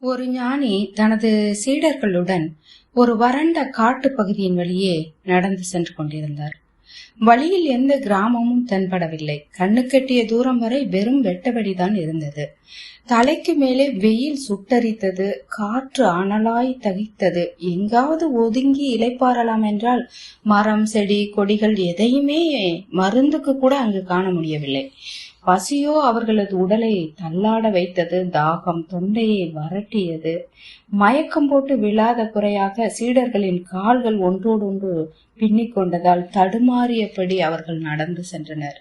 ஒரு ஞானி தனது சீடர்களுடன் ஒரு வறண்ட காட்டு பகுதியின் வழியே நடந்து சென்று கொண்டிருந்தார். வழியில் எந்த கிராமமும் தென்படவில்லை. கண்ணுக்கெட்டிய தூரம் வரை வெறும் வெட்டவெளிதான் இருந்தது. தலைக்கு மேலே வெயில் சுட்டரித்தது காற்று அனலாய் தகித்தது. எங்காவது ஒதுங்கி இலைப்பாறலாம் என்றால் மரம் செடி கொடிகள் எதையுமே மருந்துக்கு கூட அங்கு காண முடியவில்லை. பசியோ அவர்களது உடலை தள்ளாட வைத்தது தாகம் தொண்டையை வரட்டியது. மயக்கம் போட்டு விழாத குறையாக சீடர்களின் கால்கள் ஒன்றோடொன்று பின்னிக் கொண்டதால் தடுமாறியபடி அவர்கள் நடந்து சென்றனர்.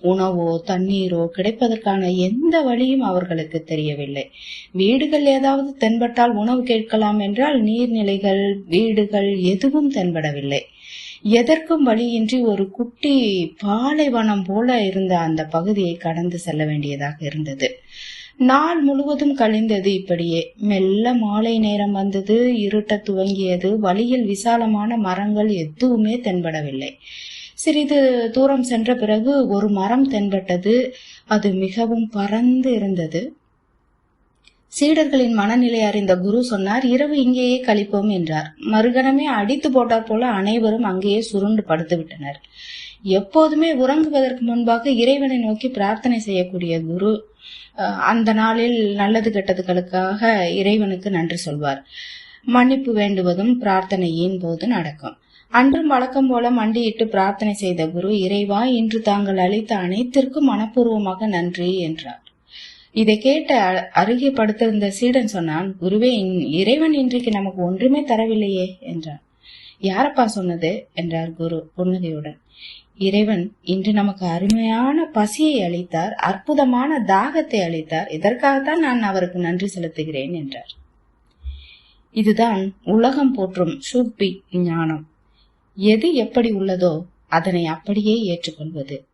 உணவோ தண்ணீரோ கிடைப்பதற்கான எந்த வழியும் அவர்களுக்கு தெரியவில்லை. வீடுகள் ஏதாவது தென்பட்டால் உணவு கேட்கலாம் என்றால் நீர்நிலைகள் வீடுகள் எதுவும் தென்படவில்லை. எதற்கும் வழியின்றி ஒரு குட்டி பாலைவனம் போல இருந்த அந்த பகுதியை கடந்து செல்ல வேண்டியதாக இருந்தது. நாள் முழுவதும் கழிந்தது இப்படியே. மெல்ல மாலை நேரம் வந்தது இருட்ட துவங்கியது வழியில் விசாலமான மரங்கள் எதுவுமே தென்படவில்லை. சிறிது தூரம் சென்ற பிறகு ஒரு மரம் தென்பட்டது. அது மிகவும் பறந்து இருந்தது. சீடர்களின் மனநிலை அறிந்த குரு சொன்னார் இரவு இங்கேயே கழிப்போம் என்றார். மறுகணமே அடித்து போட்டார் போல அனைவரும் அங்கேயே சுருண்டு படுத்து விட்டனர் எப்போதுமே உறங்குவதற்கு முன்பாக இறைவனை நோக்கி பிரார்த்தனை செய்யக்கூடிய குரு அந்த நாளில் நல்லது கெட்டதுகளுக்காக இறைவனுக்கு நன்றி சொல்வார். மன்னிப்பு வேண்டுவதும் பிரார்த்தனையின் போது நடக்கும். அன்றும் வழக்கம் போல மண்டியிட்டு பிரார்த்தனை செய்த குரு இறைவா இன்று தாங்கள் அளித்த அனைத்திற்கும் மனப்பூர்வமாக நன்றி என்றார். இதை கேட்ட அருகே படுத்திருந்த சீடன் சொன்னான் குருவே இறைவன் இன்றைக்கு நமக்கு ஒன்றுமே தரவில்லையே என்றான். யாரப்பா சொன்னது? என்றார் குரு புன்னகையுடன். இறைவன் இன்று நமக்கு அருமையான பசியை அளித்தார் அற்புதமான தாகத்தை அளித்தார் இதற்காகத்தான் நான் அவருக்கு நன்றி செலுத்துகிறேன் என்றார். இதுதான் உலகம் போற்றும் சூப்பி ஞானம். எது எப்படி உள்ளதோ அதனை அப்படியே ஏற்றுக்கொள்வது.